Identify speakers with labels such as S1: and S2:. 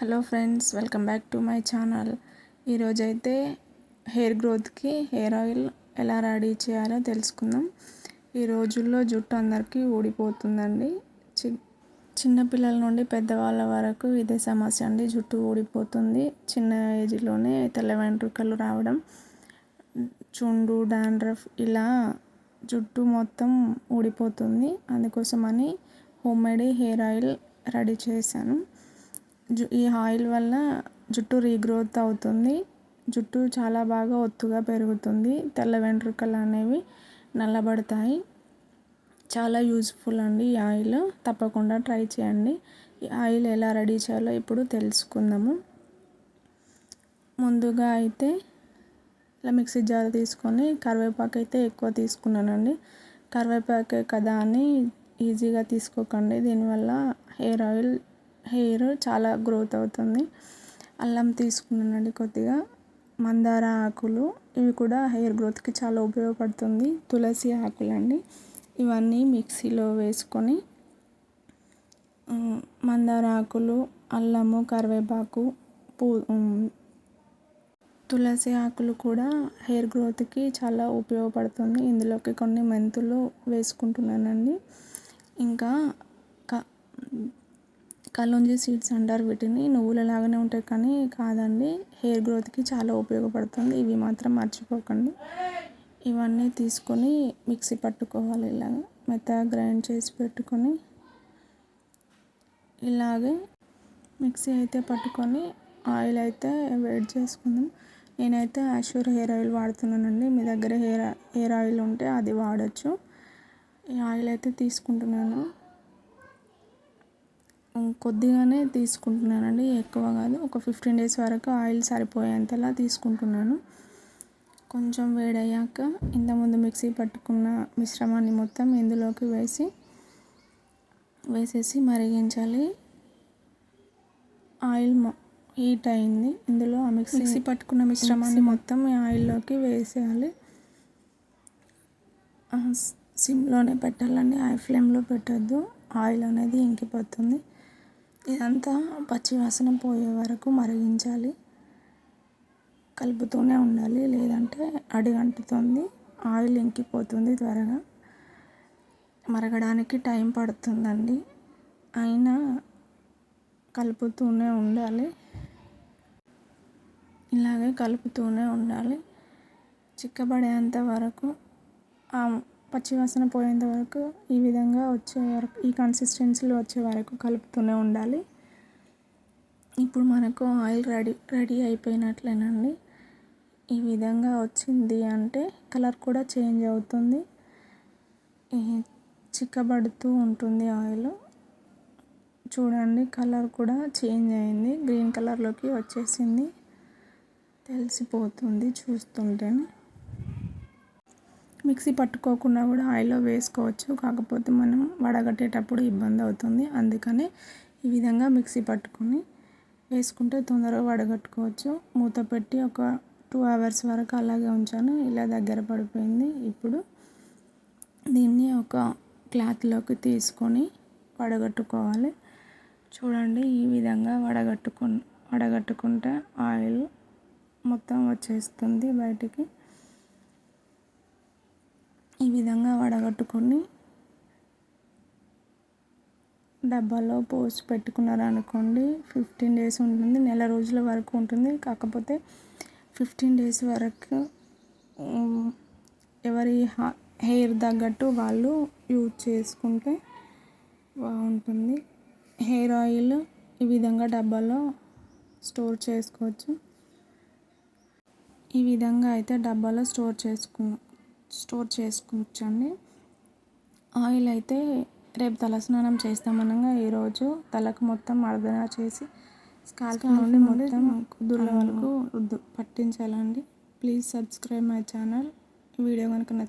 S1: Hello friends welcome back to my channel. ఈరోజైతే hair గ్రోత్కి hair oil ఎలా ready చేయాలో తెలుసుకుందాం. ఈ రోజుల్లో జుట్టు అందరికీ ఊడిపోతుందండి. చి చిన్నపిల్లల నుండి పెద్దవాళ్ళ వరకు ఇదే సమస్య అండి. జుట్టు ఊడిపోతుంది. చిన్న ఏజ్లోనే తెల్ల వెంట్రుకలు రావడం చుండు డాండ్రఫ్ ఇలా జుట్టు మొత్తం ఊడిపోతుంది. అందుకోసమని homemade hair oil ready చేశాను. ఈ ఆయిల్ వల్ల జుట్టు రీగ్రోత్ అవుతుంది. జుట్టు చాలా బాగా ఒత్తుగా పెరుగుతుంది. తెల్ల వెంట్రుకలు అనేవి నల్లబడతాయి. చాలా యూజ్ఫుల్ అండి ఈ ఆయిల్. తప్పకుండా ట్రై చేయండి. ఈ ఆయిల్ ఎలా రెడీ చేయాలో ఇప్పుడు తెలుసుకుందాము. ముందుగా అయితే ఇలా మిక్సీ జార్ తీసుకొని కరివేపాకు అయితే ఎక్కువ తీసుకున్నానండి. కరివేపాకే కదా అని ఈజీగా తీసుకోకండి. దీనివల్ల హెయిర్ ఆయిల్ హెయిర్ చాలా గ్రోత్ అవుతుంది. అల్లం తీసుకున్నానండి కొద్దిగా. మందార ఆకులు ఇవి కూడా హెయిర్ గ్రోత్కి చాలా ఉపయోగపడుతుంది. తులసి ఆకులండి. ఇవన్నీ మిక్సీలో వేసుకొని మందార ఆకులు అల్లము కరివేపాకు పూ తులసి ఆకులు కూడా హెయిర్ గ్రోత్కి చాలా ఉపయోగపడుతుంది. ఇందులోకి కొన్ని మెంతులు వేసుకుంటున్నానండి. ఇంకా క సీడ్స్ అంటారు వీటిని. నువ్వుల లాగానే ఉంటాయి కానీ కాదండి. హెయిర్ గ్రోత్కి చాలా ఉపయోగపడుతుంది. ఇవి మాత్రం మర్చిపోకండి. ఇవన్నీ తీసుకొని మిక్సీ పట్టుకోవాలి ఇలాగ. మెత్తగా గ్రైండ్ చేసి పెట్టుకొని ఇలాగే మిక్సీ అయితే పట్టుకొని ఆయిల్ అయితే వేడి చేసుకుందాం. నేనైతే అష్యూర్ హెయిర్ ఆయిల్ వాడుతున్నానండి. మీ దగ్గర హెయిర్ హెయిర్ ఆయిల్ ఉంటే అది వాడచ్చు. ఈ ఆయిల్ అయితే తీసుకుంటున్నాను. కొద్దిగానే తీసుకుంటున్నానండి ఎక్కువ కాదు. ఒక ఫిఫ్టీన్ డేస్ వరకు ఆయిల్ సరిపోయేంతలా తీసుకుంటున్నాను. కొంచెం వేడయ్యాక ఇంతకుముందు మిక్సీ పట్టుకున్న మిశ్రమాన్ని మొత్తం ఇందులోకి వేసి వేసేసి మరిగించాలి. ఆయిల్ హీట్ అయింది. ఇందులో ఆ మిక్సీ మిక్సీ పట్టుకున్న మిశ్రమాన్ని మొత్తం ఆయిల్లోకి వేసేయాలి. సిమ్లోనే పెట్టాలండి. హై ఫ్లేమ్లో పెట్టద్దు. ఆయిల్ అనేది ఇంకిపోతుంది. ఇదంతా పచ్చివాసన పోయే వరకు మరిగించాలి. కలుపుతూనే ఉండాలి. లేదంటే అడిగంటుతుంది ఆయిల్ ఇంకిపోతుంది త్వరగా. మరగడానికి టైం పడుతుందండి. అయినా కలుపుతూనే ఉండాలి. ఇలాగే కలుపుతూనే ఉండాలి. చిక్కబడేంత వరకు పచ్చివాసన పోయేంత వరకు ఈ విధంగా వచ్చే వరకు ఈ కన్సిస్టెన్సీలో వచ్చే వరకు కలుపుతూనే ఉండాలి. ఇప్పుడు మనకు ఆయిల్ రెడీ రెడీ అయిపోయినట్లేనండి. ఈ విధంగా వచ్చింది అంటే కలర్ కూడా చేంజ్ అవుతుంది. చిక్కబడుతూ ఉంటుంది ఆయిల్. చూడండి కలర్ కూడా చేంజ్ అయింది. గ్రీన్ కలర్లోకి వచ్చేసింది. తెలిసిపోతుంది చూస్తుంటేనే. మిక్సీ పట్టుకోకుండా కూడా ఆయిల్లో వేసుకోవచ్చు. కాకపోతే మనం వడగట్టేటప్పుడు ఇబ్బంది అవుతుంది. అందుకని ఈ విధంగా మిక్సీ పట్టుకొని వేసుకుంటే తొందరగా వడగట్టుకోవచ్చు. మూత పెట్టి ఒక టూ అవర్స్ వరకు అలాగే ఉంచాను. ఇలా దగ్గర పడిపోయింది. ఇప్పుడు దీన్ని ఒక క్లాత్లోకి తీసుకొని వడగట్టుకోవాలి. చూడండి ఈ విధంగా వడగట్టుకు వడగట్టుకుంటే ఆయిల్ మొత్తం వచ్చేస్తుంది బయటికి. ఈ విధంగా వడగట్టుకొని డబ్బాలో పోసి పెట్టుకున్నారు అనుకోండి ఫిఫ్టీన్ డేస్ ఉంటుంది నెల రోజుల వరకు ఉంటుంది. కాకపోతే ఫిఫ్టీన్ డేస్ వరకు ఎవరి హెయిర్ తగ్గట్టు వాళ్ళు యూజ్ చేసుకుంటే బాగుంటుంది. హెయిర్ ఆయిల్ ఈ విధంగా డబ్బాలో స్టోర్ చేసుకోవచ్చు. ఈ విధంగా అయితే డబ్బాలో స్టోర్ చేసుకున్నాం స్టోర్ చేసుకోవచ్చండి ఆయిల్ అయితే రేపు తలస్నానం చేస్తామనగా ఈరోజు తలకు మొత్తం మర్దన చేసి స్కాల్ప్ నుండి మొత్తం కుదుర్ల వరకు పట్టించాలండి. Please subscribe my channel. Video కనుక నచ్చి